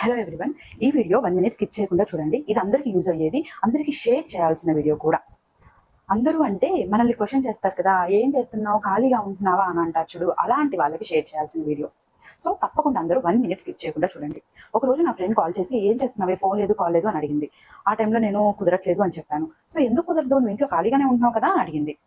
Hello everyone ఈ video one minute skip చేయకుండా చూడండి. ఇది అందరికీ యూజ్ అయ్యేది. అందరికీ షేర్ చేయాల్సిన వీడియో కూడా. అందరూ అంటే మనల్ని క్వశ్చన్ చేస్తారు కదా ఏం చేస్తున్నావు? ఖాళీగా ఉంటున్నావా? అని అంటారు చూడు. అలాంటి వాళ్ళకి షేర్ చేయాల్సిన వీడియో సో తప్పకుండా అందరూ వన్ మినిట్ స్కిప్ చేయకుండా చూడండి. ఒక రోజు నా ఫ్రెండ్ కాల్ చేసి ఏం చేస్తున్నావే? ఫోన్ లేదు కాల్ లేదు అని అడిగింది. ఆ టైంలో నేను కుదరట్లేదు అని చెప్పాను. సో ఎందుకు కుదరదు? నువ్వు ఇంట్లో ఖాళీగానే ఉంటున్నావు కదా అని అడిగింది.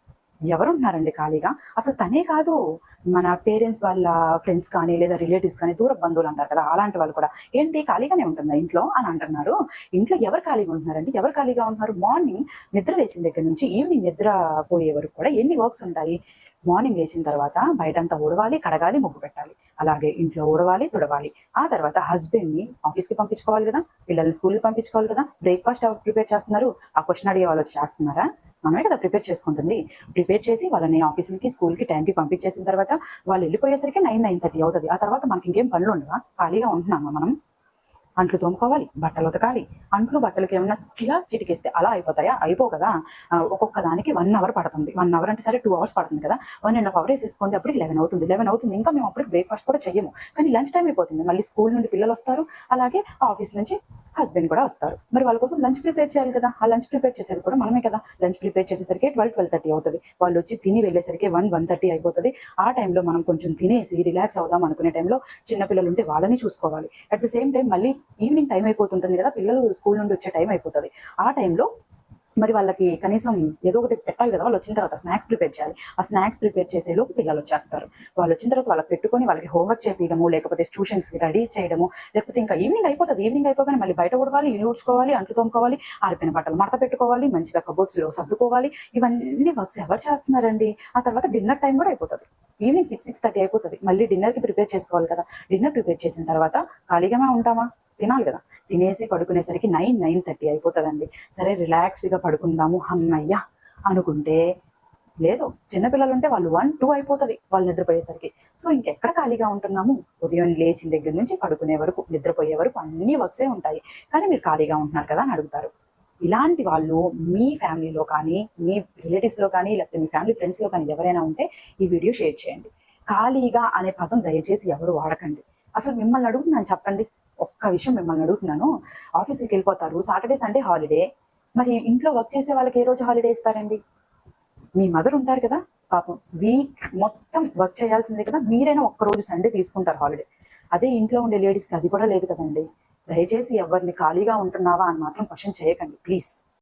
ఎవరున్నారండి ఖాళీగా? అసలు తనే కాదు మన పేరెంట్స్ వాళ్ళ ఫ్రెండ్స్ కానీ లేదా రిలేటివ్స్ కానీ దూర బంధువులు అంటారు కదా అలాంటి వాళ్ళు కూడా. ఏంటి ఖాళీగానే ఉంటుందా ఇంట్లో? అని అంటున్నారు. ఇంట్లో ఎవరు ఖాళీగా ఉంటున్నారండి? ఎవరు ఖాళీగా ఉంటున్నారు? మార్నింగ్ నిద్ర లేచిన దగ్గర నుంచి ఈవినింగ్ నిద్ర పోయే వరకు కూడా ఎన్ని వర్క్స్ ఉంటాయి? మార్నింగ్ లేచిన తర్వాత బయటంతా ఊడవాలి కడగాలి ముగ్గు పెట్టాలి. అలాగే ఇంట్లో ఊడవాలి తుడవాలి. ఆ తర్వాత హస్బెండ్ని ఆఫీస్కి పంపించుకోవాలి కదా పిల్లల్ని స్కూల్కి పంపించుకోవాలి కదా బ్రేక్ఫాస్ట్ ఎవరు ప్రిపేర్ చేస్తున్నారు? ఆ క్వశ్చన్ అడిగే వాళ్ళు చేస్తున్నారా? మనమే కదా ప్రిపేర్ చేసుకుంటుంది. ప్రిపేర్ చేసి వాళ్ళని ఆఫీసులకి స్కూల్కి టైంకి పంపించేసిన తర్వాత వాళ్ళు వెళ్ళిపోయేసరికి నైన్ నైన్ థర్టీ అవుతుంది. ఆ తర్వాత మనకి ఇంకేం పనులు ఉండవా? ఖాళీగా ఉంటున్నామా మనం? అంట్లు తోముకోవాలి బట్టలు ఉతకాలి. అంట్లు బట్టలకి ఏమన్నా ఇలా చిటికేస్తే అలా అయిపోతాయా? అయిపో కదా. ఒక్కొక్క దానికి వన్ అవర్ పడుతుంది. వన్ అవర్ అంటే సరే టూ అవర్స్ పడుతుంది కదా. వన్ అండ్ హాఫ్ అవర్ వేసేసుకోండి అప్పటికి లెవెన్ అవుతుంది. లెవెన్ అవుతుంది ఇంకా మేము అప్పటికి బ్రేక్ఫాస్ట్ కూడా చెయ్యము. కానీ లంచ్ టైం అయిపోతుంది. మళ్ళీ స్కూల్ నుండి పిల్లలు వస్తారు. అలాగే ఆఫీస్ నుంచి హస్బెండ్ కూడా వస్తారు. మరి వాళ్ళ కోసం లంచ్ ప్రిపేర్ చేయాలి కదా. ఆ లంచ్ ప్రిపేర్ చేసేది కూడా మనమే కదా. లంచ్ ప్రిపేర్ చేసేసరికి ట్వెల్వ్ ట్వెల్వ్ థర్టీ అవుతుంది. వాళ్ళు వచ్చి తిని వెళ్ళేసరికి వన్ వన్ థర్టీ అయిపోతుంది. ఆ టైంలో మనం కొంచెం తినేసి రిలాక్స్ అవుదాం అనుకునే టైంలో చిన్న పిల్లలు ఉంటే వాళ్ళని చూసుకోవాలి. అట్ ద సేమ్ టైం మళ్ళీ ఈవినింగ్ టైం అయిపోతుంటుంది కదా. పిల్లలు స్కూల్ నుండి వచ్చే టైం అయిపోతుంది. ఆ టైంలో మరి వాళ్ళకి కనీసం ఏదో ఒకటి పెట్టాలి కదా వాళ్ళు వచ్చిన తర్వాత స్నాక్స్ ప్రిపేర్ చేయాలి. ఆ స్నాక్స్ ప్రిపేర్ చేసే లోపు పిల్లలు వచ్చేస్తారు. వాళ్ళు వచ్చిన తర్వాత వాళ్ళకి పెట్టుకొని వాళ్ళకి హోంవర్క్ చేయడము లేకపోతే ట్యూషన్స్ రెడీ చేయడము లేకపోతే ఇంకా ఈవినింగ్ అయిపోతుంది. ఈవినింగ్ అయిపోగానే మళ్ళీ బయట ఉడవాలి ఇల్లు ఊడ్చుకోవాలి అంట్లు తోముకోవాలి ఆరిపోయిన బట్టలు మడత పెట్టుకోవాలి మంచిగా కబోర్డ్స్లో సర్దుకోవాలి. ఇవన్నీ వర్క్స్ ఎవరు చేస్తున్నారండి? ఆ తర్వాత డిన్నర్ టైం కూడా అయిపోతుంది. ఈవినింగ్ సిక్స్ సిక్స్ థర్టీ అయిపోతుంది. మళ్ళీ డిన్నర్కి ప్రిపేర్ చేసుకోవాలి కదా. డిన్నర్ ప్రిపేర్ చేసిన తర్వాత ఖాళీగానే ఉంటామా? తినాలి కదా. తినేసి పడుకునేసరికి నైన్ నైన్ థర్టీ అయిపోతుందండి. సరే రిలాక్స్డ్గా పడుకుందాము అమ్మయ్య అనుకుంటే లేదు. చిన్నపిల్లలు ఉంటే వాళ్ళు వన్ టూ అయిపోతుంది వాళ్ళు నిద్రపోయేసరికి. సో ఇంకెక్కడ ఖాళీగా ఉంటున్నాము? ఉదయం లేచిన దగ్గర నుంచి పడుకునే వరకు నిద్రపోయే వరకు అన్ని వర్క్సే ఉంటాయి. కానీ మీరు ఖాళీగా ఉంటున్నారు కదా అని అడుగుతారు. ఇలాంటి వాళ్ళు మీ ఫ్యామిలీలో కానీ మీ రిలేటివ్స్లో కానీ లేకపోతే మీ ఫ్యామిలీ ఫ్రెండ్స్లో కానీ ఎవరైనా ఉంటే ఈ వీడియో షేర్ చేయండి. ఖాళీగా అనే పదం దయచేసి ఎవరు వాడకండి. అసలు మిమ్మల్ని అడుగుతుందని చెప్పండి. ఒక్క విషయం మిమ్మల్ని అడుగుతున్నాను. ఆఫీస్కి వెళ్ళిపోతారు. Saturday Sunday holiday. మరి ఇంట్లో వర్క్ చేసే వాళ్ళకి ఏ రోజు హాలిడే ఇస్తారండి? మీ మదర్ ఉంటారు కదా? పాపం వీక్ మొత్తం వర్క్ చేయాల్సిందే కదా? మీరైనా ఒక్క రోజు సండే తీసుకుంటారు హాలిడే. అదే ఇంట్లో ఉండే లేడీస్కి అది కూడా లేదు కదండి. దయచేసి ఎవరిని ఖాళీగా ఉంటున్నావా అని మాత్రం క్వశ్చన్ చేయకండి. ప్లీజ్.